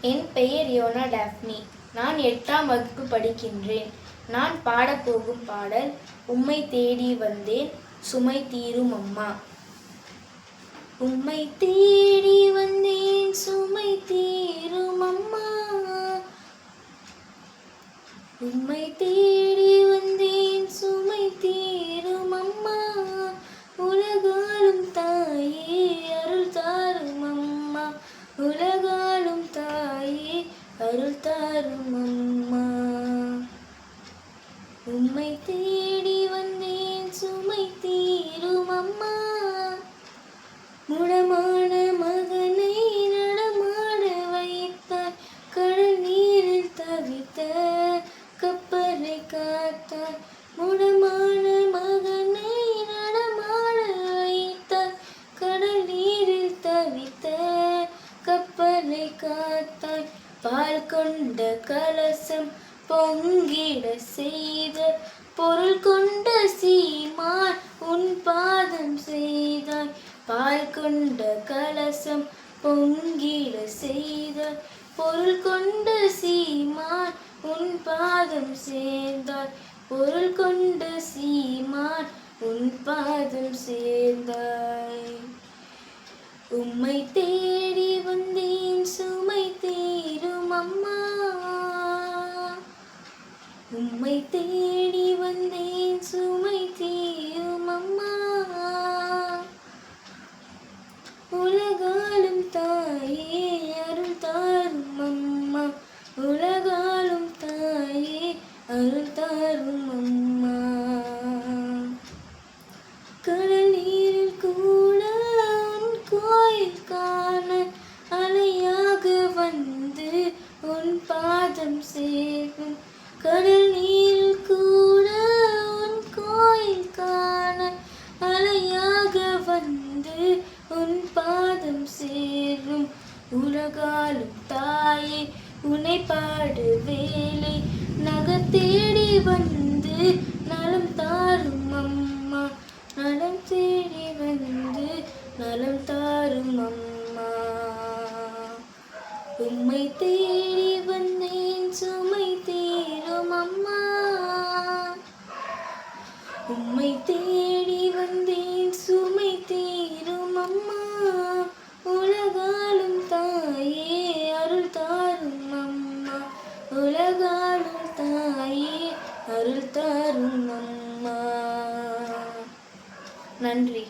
என் பெயர் YONO Daphne. நான் எட்டாம் வகுப்பு படிக்கின்றேன். நான் பாடப்போகும் பாடல் உம்மை தேடி வந்தேன் சுமை தீரும் அம்மா. உம்மை தேடி வந்தேன் சுமை தீரும் அம்மா. உம்மை தேடி வந்தேன் சுமை தீரும் அம்மா. உலகாலும் தாயே அருள் தாரும் அம்மா. உலக அருள் தாரும் அம்மா. உம்மை தேடி வந்தேன் சுமை தீரும் அம்மா. முடமான மகனை நடமாட வைத்தார் கடல் நீரில் தவித்த கப்பலை காத்தார் முடமான பால் கொண்ட கலசம் பொங்கிட செய்த பொருள் கொண்ட சீமான் உன் பாதம் செய்தாய். பால் கொண்ட கலசம் பொங்கிட செய்த பொருள் கொண்ட சீமான் உன் பாதம் சேர்ந்தாய். பொருள் கொண்ட சீமான் உன் பாதம் சேர்ந்தாய். உம்மை தே உம்மை தேடி வந்தேன் சுமை தீயும் அம்மா. உலகாலும் தாயே அருள் தாரும் அம்மா. உலகாலும் தாயே அருள் தாரும் அம்மா. கடல் நீரில் கூட கோயில் காண அலையாக வந்து உன் பாதம் சேரும் கடல் பாதம் சேரும் உலகாலும் தாயே உனை பாடு வேலை நகத்தேடி வந்து நலம் தாரும் அம்மா. நலம் தேடி வந்து நலம் தாரும் அம்மா. உம்மை தேடி அருள் தாரும் நன்றி.